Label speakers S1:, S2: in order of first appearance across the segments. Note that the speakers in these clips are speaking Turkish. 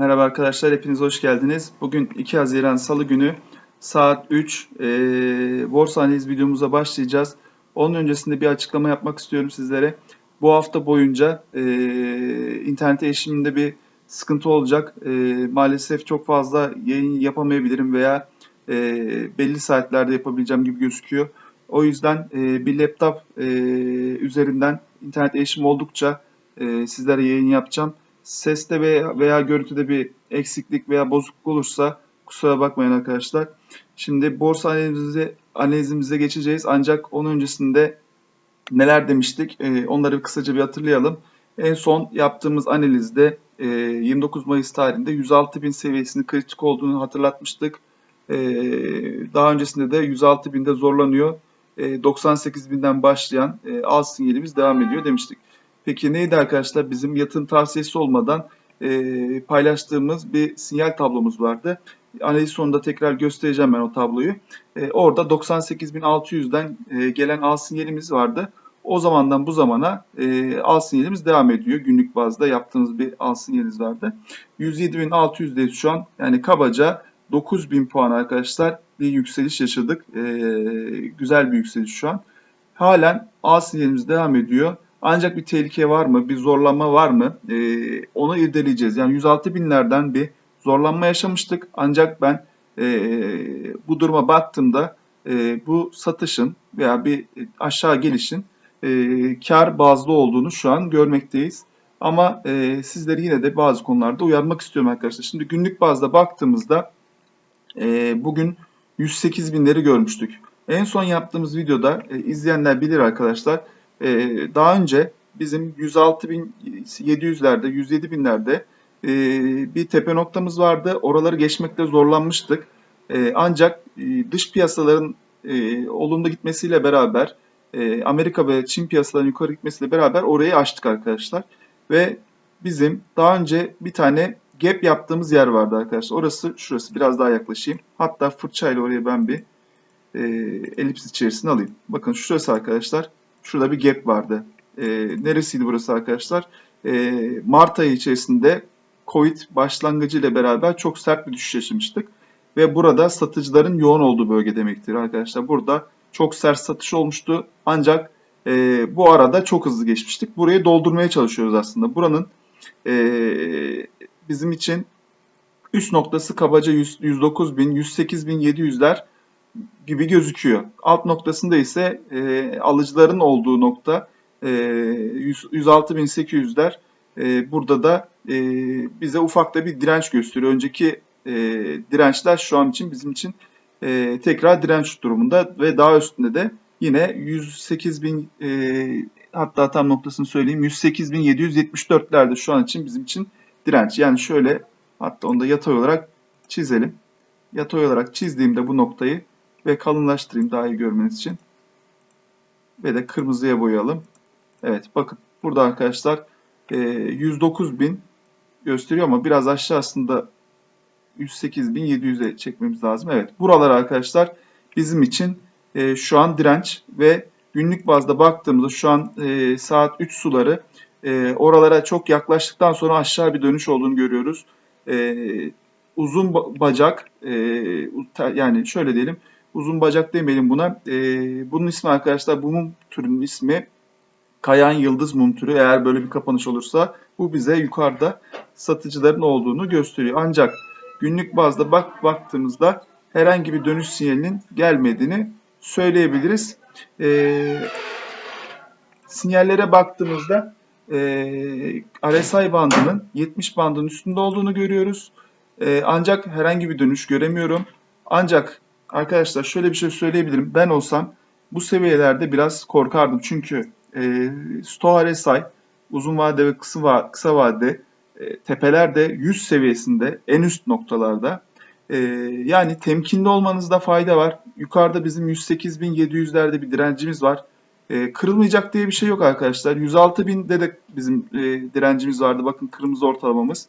S1: Merhaba arkadaşlar, hepiniz hoş geldiniz. Bugün 2 Haziran Salı günü saat 3 e, borsa analiz videomuza başlayacağız. Onun öncesinde bir açıklama yapmak istiyorum sizlere. Bu hafta boyunca e, internet erişiminde bir sıkıntı olacak. E, maalesef çok fazla yayın yapamayabilirim veya e, belli saatlerde yapabileceğim gibi gözüküyor. O yüzden e, bir laptop e, üzerinden internet erişim oldukça e, sizlere yayın yapacağım. Seste veya, veya görüntüde bir eksiklik veya bozukluk olursa kusura bakmayın arkadaşlar. Şimdi borsa analizimize, analizimize geçeceğiz. Ancak onun öncesinde neler demiştik e, onları kısaca bir hatırlayalım. En son yaptığımız analizde e, 29 Mayıs tarihinde 106 bin seviyesinin kritik olduğunu hatırlatmıştık. E, daha öncesinde de 106 binde zorlanıyor. E, 98 binden başlayan e, al sinyalimiz devam ediyor demiştik. Peki neydi arkadaşlar? Bizim yatırım tavsiyesi olmadan e, paylaştığımız bir sinyal tablomuz vardı. Analiz sonunda tekrar göstereceğim ben o tabloyu. E, orada 98.600'den e, gelen al sinyalimiz vardı. O zamandan bu zamana e, al sinyalimiz devam ediyor. Günlük bazda yaptığımız bir al sinyalimiz vardı. 107.600'deyiz şu an. Yani kabaca 9000 puan arkadaşlar bir yükseliş yaşadık. E, güzel bir yükseliş şu an. Halen al sinyalimiz devam ediyor. Ancak bir tehlike var mı, bir zorlanma var mı e, onu irdeleyeceğiz. Yani 106 binlerden bir zorlanma yaşamıştık. Ancak ben e, bu duruma baktığımda e, bu satışın veya bir aşağı gelişin e, kar bazlı olduğunu şu an görmekteyiz. Ama e, sizleri yine de bazı konularda uyarmak istiyorum arkadaşlar. Şimdi günlük bazda baktığımızda e, bugün 108 binleri görmüştük. En son yaptığımız videoda e, izleyenler bilir arkadaşlar. E, daha önce bizim 106.700'lerde, 107.000'lerde e, bir tepe noktamız vardı. Oraları geçmekte zorlanmıştık. E, ancak e, dış piyasaların olumlu gitmesiyle beraber Amerika ve Çin piyasalarının yukarı gitmesiyle beraber orayı açtık arkadaşlar. Ve bizim daha önce bir tane gap yaptığımız yer vardı arkadaşlar. Orası şurası biraz daha yaklaşayım. Hatta fırçayla oraya ben bir e, elips içerisine alayım. Bakın şurası arkadaşlar. Şurada bir gap vardı. E, neresiydi burası arkadaşlar? E, Mart ayı içerisinde Covid başlangıcı ile beraber çok sert bir düşüş yaşamıştık. Ve burada satıcıların yoğun olduğu bölge demektir arkadaşlar. Burada çok sert satış olmuştu. Ancak e, bu arada çok hızlı geçmiştik. Burayı doldurmaya çalışıyoruz aslında. Buranın e, bizim için üst noktası kabaca 100, 109 bin, 108 bin 700'ler gibi gözüküyor. Alt noktasında ise e, alıcıların olduğu nokta e, 106.800'ler. E, burada da e, bize ufak da bir direnç gösteriyor. Önceki e, dirençler şu an için bizim için e, tekrar direnç durumunda ve daha üstünde de yine 108.000 e, hatta tam noktasını söyleyeyim 108.774'lerde şu an için bizim için direnç. Yani şöyle hatta onu da yatay olarak çizelim. Yatay olarak çizdiğimde bu noktayı ve kalınlaştırayım daha iyi görmeniz için. Ve de kırmızıya boyayalım. Evet bakın burada arkadaşlar 109.000 gösteriyor ama biraz aşağısında 108.700'e çekmemiz lazım. Evet buralar arkadaşlar bizim için e, şu an direnç ve günlük bazda baktığımızda şu an e, saat 3 suları e, oralara çok yaklaştıktan sonra aşağı bir dönüş olduğunu görüyoruz. uzun bacak yani şöyle diyelim uzun bacak demeyelim buna. bunun ismi arkadaşlar bu mum türünün ismi kayan yıldız mum türü eğer böyle bir kapanış olursa bu bize yukarıda satıcıların olduğunu gösteriyor. Ancak günlük bazda bak baktığımızda herhangi bir dönüş sinyalinin gelmediğini söyleyebiliriz. E, sinyallere baktığımızda e, RSI bandının 70 bandının üstünde olduğunu görüyoruz. E, ancak herhangi bir dönüş göremiyorum. Ancak arkadaşlar şöyle bir şey söyleyebilirim. Ben olsam bu seviyelerde biraz korkardım. Çünkü e, RSI uzun vade ve kısa, va kısa vade e, tepelerde 100 seviyesinde en üst noktalarda e, yani temkinli olmanızda fayda var. Yukarıda bizim 108.700'lerde bir direncimiz var. E, kırılmayacak diye bir şey yok arkadaşlar. 106.000'de de bizim e, direncimiz vardı. Bakın kırmızı ortalamamız.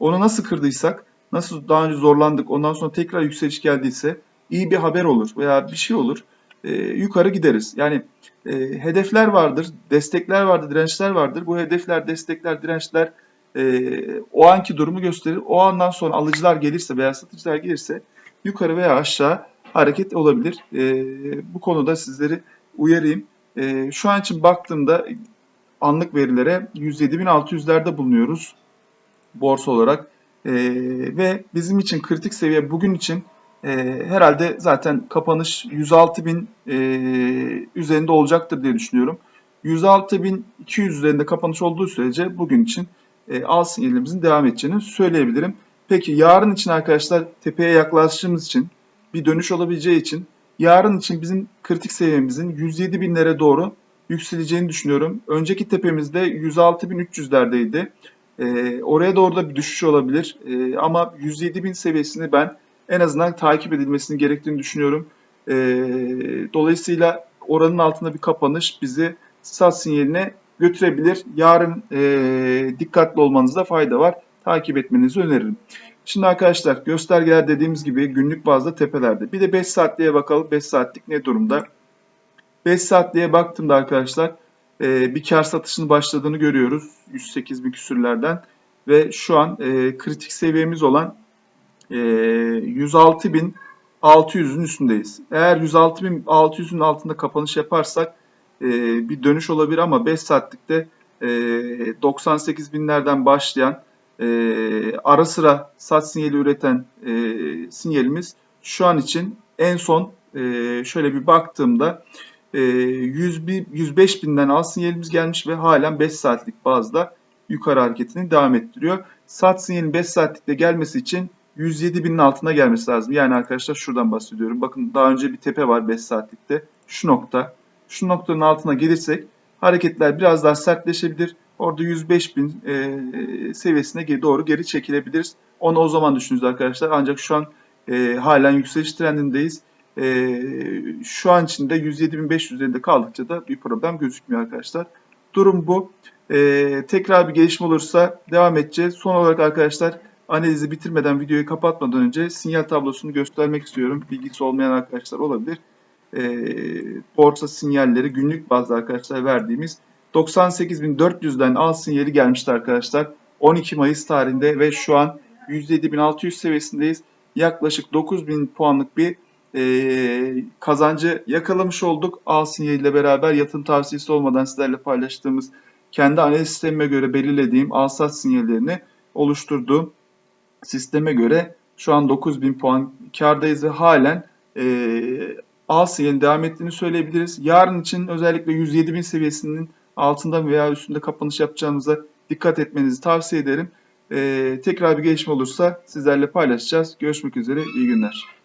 S1: Onu nasıl kırdıysak, nasıl daha önce zorlandık, ondan sonra tekrar yükseliş geldiyse iyi bir haber olur veya bir şey olur. E, yukarı gideriz. Yani e, hedefler vardır, destekler vardır, dirençler vardır. Bu hedefler, destekler, dirençler e, o anki durumu gösterir. O andan sonra alıcılar gelirse veya satıcılar gelirse yukarı veya aşağı hareket olabilir. E, bu konuda sizleri uyarayım. E, şu an için baktığımda anlık verilere 107.600'lerde bulunuyoruz borsa olarak. E, ve bizim için kritik seviye bugün için e, herhalde zaten kapanış 106.000 e, üzerinde olacaktır diye düşünüyorum. 106.200 üzerinde kapanış olduğu sürece bugün için e, al sinyalimizin devam edeceğini söyleyebilirim. Peki yarın için arkadaşlar tepeye yaklaştığımız için bir dönüş olabileceği için yarın için bizim kritik seviyemizin 107 binlere doğru yükseleceğini düşünüyorum. Önceki tepemizde 106.300'lerdeydi. Ee, oraya doğru da bir düşüş olabilir. Ee, ama 107 bin seviyesini ben en azından takip edilmesini gerektiğini düşünüyorum. Ee, dolayısıyla oranın altında bir kapanış bizi sat sinyaline götürebilir. Yarın e, dikkatli olmanızda fayda var. Takip etmenizi öneririm. Şimdi arkadaşlar göstergeler dediğimiz gibi günlük bazda tepelerde. Bir de 5 saatliğe bakalım. 5 saatlik ne durumda? 5 saatliğe baktığımda arkadaşlar e, bir kar satışının başladığını görüyoruz. 108 bin küsürlerden. Ve şu an e, kritik seviyemiz olan e, 106.600'ün üstündeyiz. Eğer 106.600'ün altında kapanış yaparsak e, bir dönüş olabilir ama 5 saatlikte e, 98 binlerden başlayan e, ara sıra sat sinyali üreten e, sinyalimiz şu an için en son e, şöyle bir baktığımda e, 101, 105 binden al sinyalimiz gelmiş ve halen 5 saatlik bazda yukarı hareketini devam ettiriyor. Sat sinyalin 5 saatlikte gelmesi için 107 binin altına gelmesi lazım. Yani arkadaşlar şuradan bahsediyorum. Bakın daha önce bir tepe var 5 saatlikte. Şu nokta. Şu noktanın altına gelirsek hareketler biraz daha sertleşebilir. Orada 105 bin e, seviyesine doğru geri çekilebiliriz. Onu o zaman düşünürüz arkadaşlar. Ancak şu an e, halen yükseliş trendindeyiz. E, şu an içinde 107.500 üzerinde kaldıkça da bir problem gözükmüyor arkadaşlar. Durum bu. E, tekrar bir gelişme olursa devam edeceğiz. Son olarak arkadaşlar analizi bitirmeden videoyu kapatmadan önce sinyal tablosunu göstermek istiyorum. Bilgisi olmayan arkadaşlar olabilir. E, borsa sinyalleri günlük bazda arkadaşlar verdiğimiz 98.400'den al sinyali gelmişti arkadaşlar. 12 Mayıs tarihinde ve şu an 107.600 seviyesindeyiz. Yaklaşık 9.000 puanlık bir e, kazancı yakalamış olduk. Al sinyaliyle beraber yatırım tavsiyesi olmadan sizlerle paylaştığımız kendi analiz sistemime göre belirlediğim al sat sinyallerini oluşturduğum sisteme göre şu an 9000 puan kardayız ve halen e, al devam ettiğini söyleyebiliriz. Yarın için özellikle 107.000 seviyesinin altında veya üstünde kapanış yapacağımıza dikkat etmenizi tavsiye ederim. E, tekrar bir gelişme olursa sizlerle paylaşacağız. Görüşmek üzere, iyi günler.